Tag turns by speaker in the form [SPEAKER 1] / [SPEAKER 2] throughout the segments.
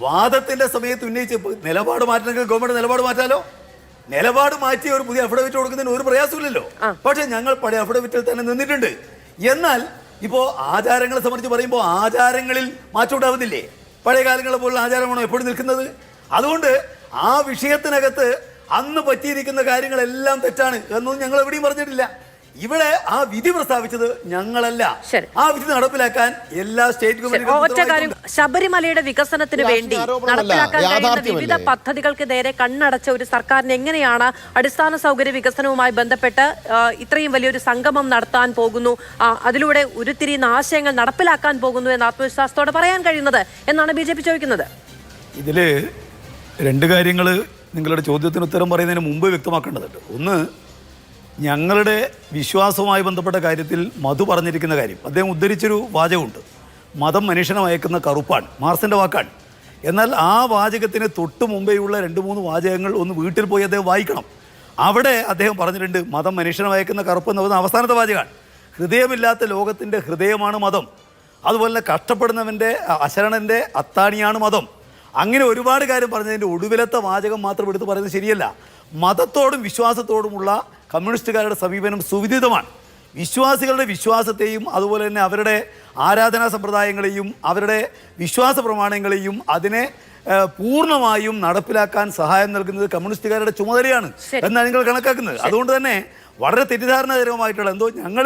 [SPEAKER 1] വാദത്തിന്റെ സമയത്ത് ഉന്നയിച്ച് നിലപാട് മാറ്റണമെങ്കിൽ ഗവൺമെന്റ് നിലപാട് മാറ്റാലോ? നിലപാട് മാറ്റി ഒരു പുതിയ അഫിഡവിറ്റ് കൊടുക്കുന്നതിന് ഒരു പ്രയാസമില്ലല്ലോ. പക്ഷെ ഞങ്ങൾ പഴയ അഫിഡവിറ്റിൽ തന്നെ നിന്നിട്ടുണ്ട്. എന്നാൽ ഇപ്പോ ആചാരങ്ങളെ സംബന്ധിച്ച് പറയുമ്പോൾ ആചാരങ്ങളിൽ മാറ്റം ഉണ്ടാവുന്നില്ലേ? പഴയ കാലങ്ങളെ പോലുള്ള ആചാരമാണോ എപ്പോഴും നിൽക്കുന്നത്? അതുകൊണ്ട് ആ വിഷയത്തിനകത്ത് അന്ന് പറ്റിയിരിക്കുന്ന കാര്യങ്ങളെല്ലാം തെറ്റാണ് എന്നൊന്നും ഞങ്ങൾ എവിടെയും പറഞ്ഞിട്ടില്ല. ഇവിടെ ആ വിധി പ്രസ്താവിച്ചത് ഞങ്ങളല്ല. ആ വിധി നടപ്പിലാക്കാൻ എല്ലാ സ്റ്റേറ്റ്
[SPEAKER 2] കാര്യം. ശബരിമലയുടെ വികസനത്തിന് വേണ്ടി നടപ്പിലാക്കാൻ കഴിയുന്ന വിവിധ പദ്ധതികൾക്ക് നേരെ കണ്ണടച്ച ഒരു സർക്കാരിന് എങ്ങനെയാണ് അടിസ്ഥാന സൗകര്യ വികസനവുമായി ബന്ധപ്പെട്ട് ഇത്രയും വലിയൊരു സംഗമം നടത്താൻ പോകുന്നു അതിലൂടെ ഉരുത്തിരിയുന്ന ആശയങ്ങൾ നടപ്പിലാക്കാൻ പോകുന്നു എന്ന് ആത്മവിശ്വാസത്തോടെ പറയാൻ കഴിയുന്നത് എന്നാണ് ബി ജെ പി ചോദിക്കുന്നത്.
[SPEAKER 1] ഇതിൽ രണ്ട് കാര്യങ്ങൾ നിങ്ങളുടെ ചോദ്യത്തിന് ഉത്തരം പറയുന്നതിന് മുമ്പ് വ്യക്തമാക്കേണ്ടതുണ്ട്. ഒന്ന് ഞങ്ങളുടെ വിശ്വാസവുമായി ബന്ധപ്പെട്ട കാര്യത്തിൽ മധു പറഞ്ഞിരിക്കുന്ന കാര്യം. അദ്ദേഹം ഉദ്ധരിച്ചൊരു വാചകമുണ്ട്. മതം മനുഷ്യനെ അയക്കുന്ന കറുപ്പാണ് മാർസിന്റെ വാക്കാണ്. എന്നാൽ ആ വാചകത്തിന് തൊട്ട് മുമ്പേയുള്ള രണ്ട് മൂന്ന് വാചകങ്ങൾ ഒന്ന് വീട്ടിൽ പോയി അദ്ദേഹം വായിക്കണം. അവിടെ അദ്ദേഹം പറഞ്ഞിട്ടുണ്ട് മതം മനുഷ്യനെ അയക്കുന്ന കറുപ്പ് എന്ന് പറയുന്ന അവസാനത്തെ വാചകമാണ്. ഹൃദയമില്ലാത്ത ലോകത്തിന്റെ ഹൃദയമാണ് മതം. അതുപോലെ തന്നെ കഷ്ടപ്പെടുന്നവന്റെ അശരണന്റെ അത്താണിയാണ് മതം. അങ്ങനെ ഒരുപാട് കാര്യം പറഞ്ഞതിന്റെ ഒടുവിലത്തെ വാചകം മാത്രം എടുത്ത് പറയുന്നത് ശരിയല്ല. മതത്തോടും വിശ്വാസത്തോടുമുള്ള കമ്മ്യൂണിസ്റ്റുകാരുടെ സമീപനം സുവിദിതമാണ്. വിശ്വാസികളുടെ വിശ്വാസത്തെയും അതുപോലെ തന്നെ അവരുടെ ആരാധനാ സമ്പ്രദായങ്ങളെയും അവരുടെ വിശ്വാസ പ്രമാണങ്ങളെയും അതിനെ പൂർണമായും നടപ്പിലാക്കാൻ സഹായം നൽകുന്നത് കമ്മ്യൂണിസ്റ്റുകാരുടെ ചുമതലയാണ്. എന്നാണ് നിങ്ങൾ കണക്കാക്കുന്നത്. അതുകൊണ്ട് തന്നെ വളരെ തെറ്റിദ്ധാരണകരമായിട്ടുള്ള എന്തോ ഞങ്ങൾ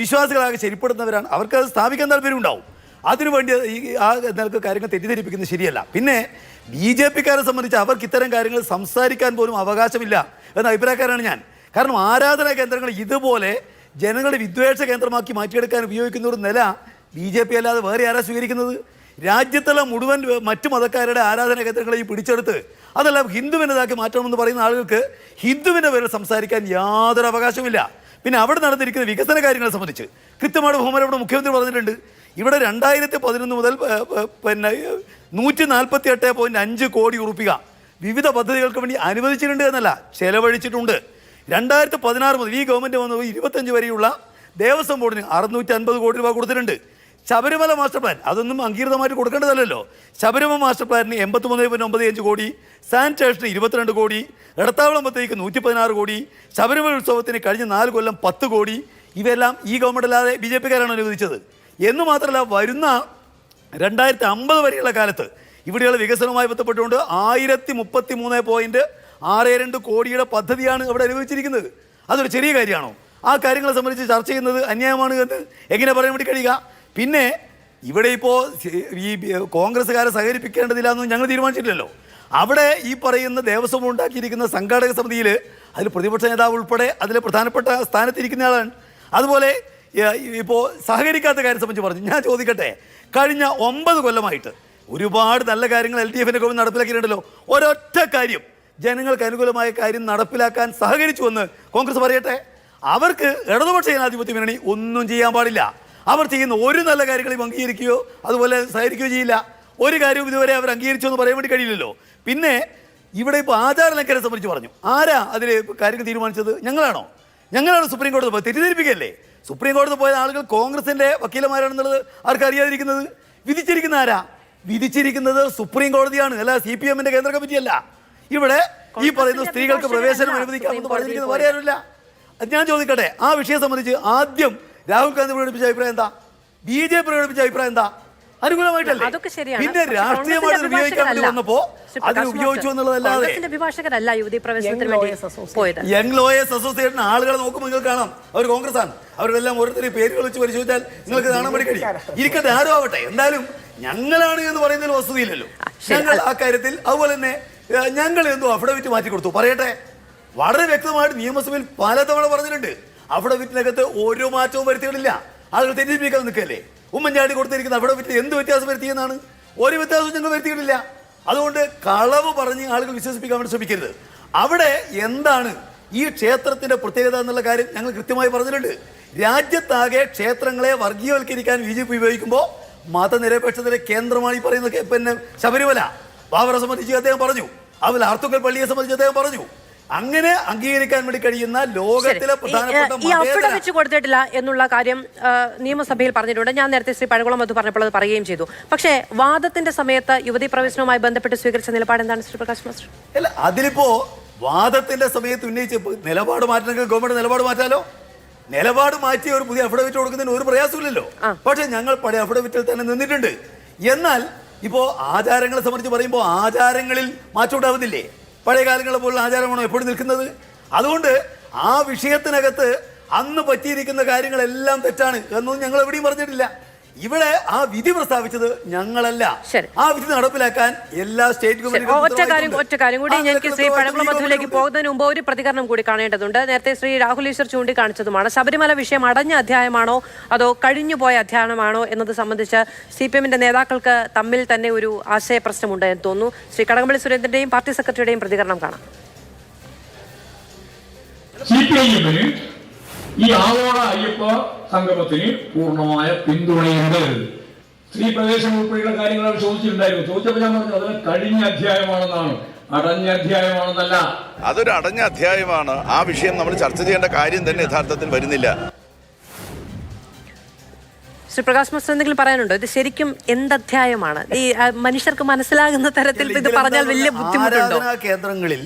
[SPEAKER 1] വിശ്വാസികളാകെ ശരിപ്പെടുന്നവരാണ് അവർക്ക് അത് സ്ഥാപിക്കാൻ താല്പര്യമുണ്ടാവും അതിനുവേണ്ടി ഈ ആ നിലയ്ക്ക് കാര്യങ്ങൾ തെറ്റിദ്ധരിപ്പിക്കുന്നത് ശരിയല്ല. പിന്നെ ബി ജെ പിക്കാരെ സംബന്ധിച്ച് അവർക്ക് ഇത്തരം കാര്യങ്ങൾ സംസാരിക്കാൻ പോലും അവകാശമില്ല എന്ന അഭിപ്രായക്കാരാണ് ഞാൻ. കാരണം ആരാധനാ കേന്ദ്രങ്ങൾ ഇതുപോലെ ജനങ്ങളുടെ വിദ്വേഷ കേന്ദ്രമാക്കി മാറ്റിയെടുക്കാൻ ഉപയോഗിക്കുന്ന ഒരു നില ബി ജെ പി അല്ലാതെ വേറെ ആരാ സ്വീകരിക്കുന്നത്? രാജ്യത്തുള്ള മുഴുവൻ മറ്റു മതക്കാരുടെ ആരാധനാ കേന്ദ്രങ്ങളെയും പിടിച്ചെടുത്ത് അതെല്ലാം ഹിന്ദുവിന്റെതാക്കി മാറ്റണമെന്ന് പറയുന്ന ആളുകൾക്ക് ഹിന്ദുവിന്റെ പേരിൽ സംസാരിക്കാൻ യാതൊരു അവകാശമില്ല പിന്നെ അവിടെ നടന്നിരിക്കുന്ന വികസന കാര്യങ്ങളെ സംബന്ധിച്ച് കൃത്യമായിട്ട് ബഹുമാനം ഇവിടെ മുഖ്യമന്ത്രി പറഞ്ഞിട്ടുണ്ട്. ഇവിടെ രണ്ടായിരത്തി പതിനൊന്ന് മുതൽ പിന്നെ നൂറ്റി നാൽപ്പത്തി എട്ട് പോയിന്റ് അഞ്ച് കോടി ഉറുപ്പിക വിവിധ പദ്ധതികൾക്ക് വേണ്ടി അനുവദിച്ചിട്ടുണ്ട് എന്നല്ല ചെലവഴിച്ചിട്ടുണ്ട്. രണ്ടായിരത്തി പതിനാറ് മുതൽ ഈ ഗവൺമെന്റ് വന്നത് ഇരുപത്തഞ്ച് വരെയുള്ള ദേവസ്വം ബോർഡിന് അറുന്നൂറ്റി അൻപത് കോടി രൂപ കൊടുത്തിട്ടുണ്ട്. ശബരിമല മാസ്റ്റർ പ്ലാൻ അതൊന്നും അംഗീകൃതമായിട്ട് കൊടുക്കേണ്ടതല്ലല്ലോ. ശബരിമല മാസ്റ്റർ പ്ലാനിന് എൺപത്തി മൂന്ന് പോയിന്റ് ഒമ്പത് അഞ്ച് കോടി സാനിറ്റേഷന് ഇരുപത്തിരണ്ട് കോടി എടത്താവളം പദ്ധതിക്ക് നൂറ്റി പതിനാറ് കോടി ശബരിമല ഉത്സവത്തിന് കഴിഞ്ഞ നാല് കൊല്ലം പത്ത് കോടി. ഇവയെല്ലാം ഈ ഗവൺമെന്റ് അല്ലാതെ ബി ജെ പിക്കാരാണ് അനുവദിച്ചത്. എന്ന് മാത്രമല്ല വരുന്ന രണ്ടായിരത്തി അമ്പത് വരെയുള്ള കാലത്ത് ഇവിടെയുള്ള വികസനവുമായി ബന്ധപ്പെട്ടുകൊണ്ട് ആയിരത്തി മുപ്പത്തി മൂന്ന് പോയിന്റ് ആറ് രണ്ട് കോടിയുടെ പദ്ധതിയാണ് അവിടെ അനുഭവിച്ചിരിക്കുന്നത് അതൊരു ചെറിയ കാര്യമാണോ? ആ കാര്യങ്ങളെ സംബന്ധിച്ച് ചർച്ച ചെയ്യുന്നത് അന്യായമാണ് എന്ന് എങ്ങനെ പറയാൻ വേണ്ടി കഴിയുക? പിന്നെ ഇവിടെ ഇപ്പോൾ ഈ കോൺഗ്രസ്സുകാരെ സഹകരിപ്പിക്കേണ്ടതില്ല എന്ന് ഞങ്ങൾ തീരുമാനിച്ചിട്ടില്ലല്ലോ. അവിടെ ഈ പറയുന്ന ദേവസ്വം ഉണ്ടാക്കിയിരിക്കുന്ന സംഘാടക സമിതിയിൽ അതിൽ പ്രതിപക്ഷ നേതാവ് ഉൾപ്പെടെ അതിൽ പ്രധാനപ്പെട്ട സ്ഥാനത്തിരിക്കുന്ന ആളാണ്. അതുപോലെ ഇപ്പോൾ സഹകരിക്കാത്ത കാര്യം സംബന്ധിച്ച് പറഞ്ഞു. ഞാൻ ചോദിക്കട്ടെ കഴിഞ്ഞ ഒമ്പത് കൊല്ലമായിട്ട് ഒരുപാട് നല്ല കാര്യങ്ങൾ എൽ ഡി എഫിന്റെ ഗവൺമെന്റ് നടപ്പിലാക്കിയിട്ടുണ്ടല്ലോ. ഒരൊറ്റ കാര്യം ജനങ്ങൾക്ക് അനുകൂലമായ കാര്യം നടപ്പിലാക്കാൻ സഹകരിച്ചുവെന്ന് കോൺഗ്രസ് പറയട്ടെ. അവർക്ക് ഇടതുപക്ഷ ജനാധിപത്യ മുന്നണി ഒന്നും ചെയ്യാൻ പാടില്ല. അവർ ചെയ്യുന്ന ഒരു നല്ല കാര്യങ്ങളെയും അംഗീകരിക്കുകയോ അതുപോലെ സഹകരിക്കുകയോ ചെയ്യില്ല. ഒരു കാര്യവും ഇതുവരെ അവർ അംഗീകരിച്ചു എന്ന് പറയാൻ വേണ്ടി കഴിയില്ലല്ലോ. പിന്നെ ഇവിടെ ഇപ്പോൾ ആചാര ലംഘനം സംബന്ധിച്ച് പറഞ്ഞു. ആരാ അതിൽ കാര്യങ്ങൾ തീരുമാനിച്ചത്? ഞങ്ങളാണോ? ഞങ്ങളാണ് സുപ്രീം കോടതി പോയത്. തെറ്റിദ്ധരിപ്പിക്കല്ലേ? സുപ്രീം കോടതി പോയ ആളുകൾ കോൺഗ്രസിന്റെ വക്കീലന്മാരാണെന്നുള്ളത് ആർക്കും അറിയാതിരിക്കുന്നത്? വിധിച്ചിരിക്കുന്ന ആരാ? വിധിച്ചിരിക്കുന്നത് സുപ്രീം കോടതിയാണ്. അല്ല സി പി എമ്മിന്റെ കേന്ദ്ര കമ്മിറ്റി അല്ല ഇവിടെ ഈ പറയുന്ന സ്ത്രീകൾക്ക് പ്രവേശനം അനുവദിക്കാമെന്ന് പറഞ്ഞിരിക്കുന്നത് പറയാനില്ല ഞാൻ ചോദിക്കട്ടെ ആ വിഷയം സംബന്ധിച്ച് ആദ്യം രാഹുൽ ഗാന്ധി പ്രകടിപ്പിച്ച അഭിപ്രായം എന്താ? ബി ജെ പി പ്രകടിപ്പിച്ച അഭിപ്രായം എന്താ? അനുകൂലമായിട്ടല്ലേ?
[SPEAKER 2] അതൊക്കെ ശരിയാണ്.
[SPEAKER 1] പിന്നെ രാഷ്ട്രീയമായിട്ട് ഉപയോഗിക്കാൻ വേണ്ടി. വന്നപ്പോ
[SPEAKER 2] അത്
[SPEAKER 1] ഉപയോഗിച്ചു എന്നുള്ളതല്ലാതെ യങ് ലോയേഴ്സ് അസോസിയേഷൻ ആളുകളെ നോക്കുമ്പോൾ നിങ്ങൾക്ക് കാണാം. അവർ കോൺഗ്രസ് ആണ് അവരെല്ലാം ഓരോരുത്തരും പേര് വെച്ച് പരിശോധിച്ചാൽ നിങ്ങൾക്ക് കാണാൻ വേണ്ടി കഴിയും. ഇരിക്കട്ടെ ആരും ആവട്ടെ. എന്തായാലും ഞങ്ങളാണ് എന്ന് പറയുന്നതിൽ വസ്തുതയില്ലല്ലോ. ഞങ്ങൾ ആ കാര്യത്തിൽ അതുപോലെ തന്നെ ഞങ്ങൾ എന്തോ അഫിഡവിറ്റ് മാറ്റി കൊടുത്തു. പറയട്ടെ. വളരെ വ്യക്തമായിട്ട് നിയമസഭയിൽ പലതവണ പറഞ്ഞിട്ടുണ്ട്. അഫിഡവിറ്റിനകത്ത് ഓരോ മാറ്റവും വരുത്തിയിട്ടില്ല. ആളുകൾ തെറ്റിദ്ധരിപ്പിക്കാൻ നിൽക്കല്ലേ ഉമ്മൻചാണ്ടി കൊടുത്തിരിക്കുന്ന അഫിഡവിറ്റിൽ എന്ത് വ്യത്യാസം വരുത്തിയെന്നാണ് ഒരു വ്യത്യാസവും ഞങ്ങൾ വരുത്തിയിട്ടില്ല. അതുകൊണ്ട് കളവ് പറഞ്ഞ് ആളുകൾ വിശ്വസിപ്പിക്കാൻ വേണ്ടി ശ്രമിക്കരുത്. അവിടെ എന്താണ് ഈ ക്ഷേത്രത്തിന്റെ പ്രത്യേകത എന്നുള്ള കാര്യം ഞങ്ങൾ കൃത്യമായി പറഞ്ഞിട്ടുണ്ട്. രാജ്യത്താകെ ക്ഷേത്രങ്ങളെ വർഗീയവൽക്കരിക്കാൻ ബി ജെ പി ഉപയോഗിക്കുമ്പോൾ മതനിരപേക്ഷതയുടെ കേന്ദ്രമാണ് ഈ പറയുന്ന പിന്നെ ശബരിമല. ബാബറെ സംബന്ധിച്ച് അദ്ദേഹം പറഞ്ഞു. അതുപോലെ ആർത്തുങ്കൽ പള്ളിയെ സംബന്ധിച്ച് അദ്ദേഹം പറഞ്ഞു. അങ്ങനെ അംഗീകരിക്കാൻ വേണ്ടി കഴിയുന്ന ലോകത്തിലെ പ്രധാനപ്പെട്ട
[SPEAKER 2] ഈ
[SPEAKER 1] മതേതര-
[SPEAKER 2] അഫിഡവിറ്റ് കൊടുത്തിട്ടില്ല എന്നുള്ള കാര്യം നിയമസഭയിൽ പറഞ്ഞിട്ടുണ്ട്. ഞാൻ നേരത്തെ ശ്രീ പഴകുളം അത് പറഞ്ഞപ്പോൾ അത് പറയുകയും ചെയ്തു. പക്ഷേ വാദത്തിന്റെ സമയത്ത് യുവതി പ്രവേശനവുമായി ബന്ധപ്പെട്ട് സ്വീകരിച്ച നിലപാട് എന്താണ് ശ്രീ പ്രകാശ് മാസ്റ്റർ?
[SPEAKER 1] അല്ല അതിലിപ്പോ വാദത്തിന്റെ സമയത്ത് ഉന്നയിച്ച് നിലപാട് മാറ്റണമെങ്കിൽ ഗവൺമെന്റ് നിലപാട് മാറ്റാലോ? നിലപാട് മാറ്റി ഒരു പുതിയ അഫിഡവിറ്റ് കൊടുക്കുന്നതിന് ഒരു പ്രയാസമില്ലല്ലോ. പക്ഷെ ഞങ്ങൾ പഴയ അഫിഡവിറ്റിൽ തന്നെ നിന്നിട്ടുണ്ട്. എന്നാൽ ഇപ്പോ ആചാരങ്ങളെ സംബന്ധിച്ച് പറയുമ്പോൾ ആചാരങ്ങളിൽ മാറ്റം ഉണ്ടാവുന്നില്ലേ പഴയ കാലങ്ങളെ പോലുള്ള ആചാരമാണോ എപ്പോഴും നിൽക്കുന്നത്? അതുകൊണ്ട് ആ വിഷയത്തിനകത്ത് അന്ന് പറ്റിയിരിക്കുന്ന കാര്യങ്ങളെല്ലാം തെറ്റാണ് എന്നൊന്നും ഞങ്ങൾ എവിടെയും പറഞ്ഞിട്ടില്ല. ഇവിടെ ആ വിധി പ്രസ്താവിച്ചത് ഞങ്ങളല്ല. ആ വിധി നടപ്പിലാക്കാൻ എല്ലാ സ്റ്റേറ്റ്
[SPEAKER 2] ഒറ്റ കാര്യം. ഒറ്റ കാര്യം കൂടി
[SPEAKER 1] ഞങ്ങൾക്ക്
[SPEAKER 2] എനിക്ക് ശ്രീ പഴകുളം മധുവിലേക്ക് പോകുന്നതിന് മുമ്പ് ഒരു പ്രതികരണം കൂടി കാണേണ്ടതുണ്ട്. നേരത്തെ ശ്രീ രാഹുൽ ഈശ്വർ ചൂണ്ടിക്കാണിച്ചതുമാണ്. ശബരിമല വിഷയം അടഞ്ഞ അധ്യായമാണോ അതോ കഴിഞ്ഞുപോയ അധ്യായമാണോ എന്നത് സംബന്ധിച്ച് സി പി എമ്മിന്റെ നേതാക്കൾക്ക് തമ്മിൽ തന്നെ ഒരു ആശയ പ്രശ്നമുണ്ട് എന്ന് തോന്നുന്നു. ശ്രീ കടകംപള്ളി സുരേന്ദ്രന്റെയും പാർട്ടി സെക്രട്ടറിയുടെയും പ്രതികരണം കാണാം.
[SPEAKER 3] സി പി ഐ എമ്മിന് ഈ ആഗോള അയ്യപ്പ സംഗമത്തിന് പൂർണമായ പിന്തുണയുണ്ട്. സ്ത്രീ പ്രവേശനം ഉൾപ്പെടെയുള്ള കാര്യങ്ങൾ അവർ ചോദിച്ചിട്ടുണ്ടായിരുന്നു. ചോദിച്ചപ്പോൾ ഞാൻ പറഞ്ഞു അതിന് കഴിഞ്ഞ അധ്യായമാണെന്നാണ്. അടഞ്ഞ അധ്യായമാണെന്നല്ല.
[SPEAKER 4] അതൊരു അടഞ്ഞ അധ്യായമാണ്. ആ വിഷയം നമ്മൾ ചർച്ച ചെയ്യേണ്ട കാര്യം തന്നെ യഥാർത്ഥത്തിൽ വരുന്നില്ല.
[SPEAKER 2] ശ്രീ പ്രകാശ് മാസ്റ്റർ എന്തെങ്കിലും പറയാനുണ്ടോ? ഇത് ശരിക്കും എന്ത് അധ്യായമാണ് ഈ മനുഷ്യർക്ക് മനസ്സിലാകുന്ന തരത്തിൽ ഇത് പറഞ്ഞാൽ വലിയ ബുദ്ധിമുട്ടുണ്ടോ?
[SPEAKER 1] കേന്ദ്രങ്ങളിൽ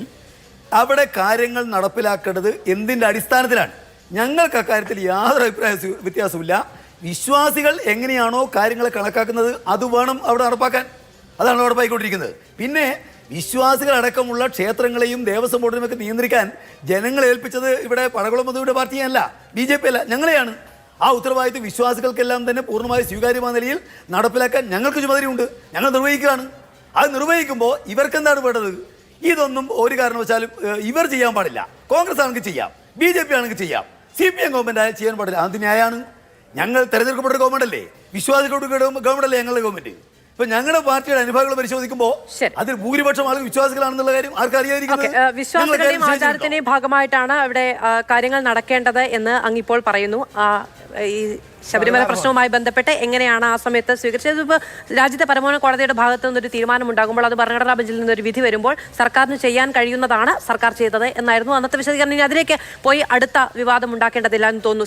[SPEAKER 1] അവിടെ കാര്യങ്ങൾ നടപ്പിലാക്കേണ്ടത് എന്തിന്റെ അടിസ്ഥാനത്തിലാണ്? ഞങ്ങൾക്ക് അക്കാര്യത്തിൽ യാതൊരു അഭിപ്രായ വ്യത്യാസമില്ല വിശ്വാസികൾ എങ്ങനെയാണോ കാര്യങ്ങളെ കണക്കാക്കുന്നത് അത് വേണം അവിടെ നടപ്പാക്കാൻ. അതാണ് അവിടെ പോയിക്കൊണ്ടിരിക്കുന്നത്. പിന്നെ വിശ്വാസികൾ അടക്കമുള്ള ക്ഷേത്രങ്ങളെയും ദേവസ്വം ബോർഡിനെയും ഒക്കെ നിയന്ത്രിക്കാൻ ജനങ്ങളെ ഏൽപ്പിച്ചത് ഇവിടെ പടകുളം മധുവിടെ പാർട്ടിയല്ല ബി ജെ പി അല്ല ഞങ്ങളെയാണ്. ആ ഉത്തരവാദിത്വം വിശ്വാസികൾക്കെല്ലാം തന്നെ പൂർണമായി സ്വീകാര്യമായ നിലയിൽ നടപ്പിലാക്കാൻ ഞങ്ങൾക്ക് ചുമതലയുണ്ട്. ഞങ്ങൾ നിർവഹിക്കുകയാണ്. അത് നിർവഹിക്കുമ്പോൾ ഇവർക്കെന്താണ് വേണ്ടത്? ഇതൊന്നും ഒരു കാരണവശാലും ഇവർ ചെയ്യാൻ പാടില്ല. കോൺഗ്രസ് ആണെങ്കിൽ ചെയ്യാം ബി ജെ പി ആണെങ്കിൽ ചെയ്യാം. സി പി എം ഗവൺമെന്റ് ചെയ്യാൻ പാടില്ല. അത് ന്യായമാണ് ഞങ്ങൾ തെരഞ്ഞെടുക്കപ്പെട്ട ഗവൺമെന്റ് അല്ലേ? വിശ്വാസികളുടെ ഗവൺമെന്റ് അല്ലേ ഞങ്ങളുടെ ഗവൺമെന്റ് ഇപ്പൊ ഞങ്ങളുടെ പാർട്ടിയുടെ അനുഭവങ്ങൾ പരിശോധിക്കുമ്പോൾ അതിൽ ഭൂരിപക്ഷം ആളുകൾ വിശ്വാസികളാണെന്നുള്ള കാര്യം
[SPEAKER 2] ഓക്കെ വിശ്വാസികളുടെയും ആചാരത്തിന്റെയും ഭാഗമായിട്ടാണ് അവിടെ കാര്യങ്ങൾ നടക്കേണ്ടത് എന്ന് അങ്ങിപ്പോൾ പറയുന്നു. ശബരിമല പ്രശ്നവുമായി ബന്ധപ്പെട്ട് എങ്ങനെയാണ് ആ സമയത്ത് സ്വീകരിച്ചത്? ഇപ്പോൾ രാജ്യത്തെ പരമോന്നത കോടതിയുടെ ഭാഗത്തു നിന്നൊരു തീരുമാനം ഉണ്ടാകുമ്പോൾ അത് ഭരണഘടനാ ബെഞ്ചിൽ നിന്നൊരു വിധി വരുമ്പോൾ സർക്കാരിന് ചെയ്യാൻ കഴിയുന്നതാണ് സർക്കാർ ചെയ്തത് എന്നായിരുന്നു. അന്നത്തെ വിശദീകരണം ഇനി അതിലേക്ക് പോയി അടുത്ത വിവാദം ഉണ്ടാക്കേണ്ടതില്ല എന്ന് തോന്നുന്നു.